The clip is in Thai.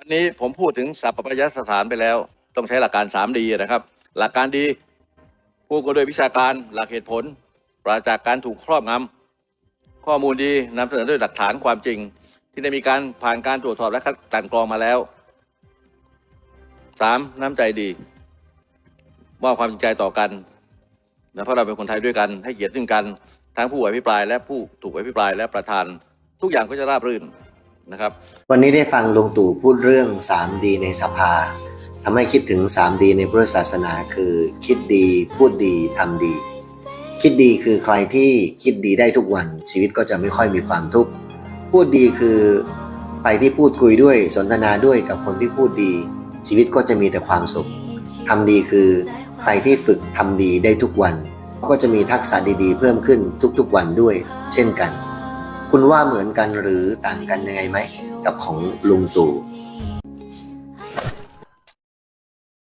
วันนี้ผมพูดถึงสัพพยสถานไปแล้ว ต้องใช้หลักการสามดีนะครับ หลักการดีพูดกันโดยวิชาการหลักเหตุผล ปราจากการถูกครอบงำข้อมูลดีนำเสนอด้วยหลักฐานความจริง ที่ได้มีการผ่านการตรวจสอบและคัดกลั่นกรองมาแล้วสามน้ำใจดีมอบความจริงใจต่อกันนะเพราะเราเป็นคนไทยด้วยกันให้เกียรติซึ่งกัน ทั้งผู้อภิปรายและผู้ถูกอภิปรายและประธาน ทุกอย่างก็จะราบรื่น นะครับ วันนี้ได้ฟังลุงตู่พูดเรื่อง 3D ในสภาทำให้คิดถึง 3D ในพุทธศาสนาคือ คิดดี พูดดีทำดี คิดดีคือใครที่คิดดีได้ทุกวัน ชีวิตก็จะไม่ค่อยมีความทุกข์พูดดีคือใครที่พูดคุยด้วยสนทนาด้วยกับคนที่พูดดี ชีวิตก็จะมีแต่ความสุขทำดีคือใครที่ฝึกทำดีได้ทุกวัน ก็จะมีทักษะดีๆ เพิ่มขึ้นทุกๆวันด้วย เช่นกัน คุณว่าเหมือนกันหรือต่างกันยังไงไหมกับของลุงตู่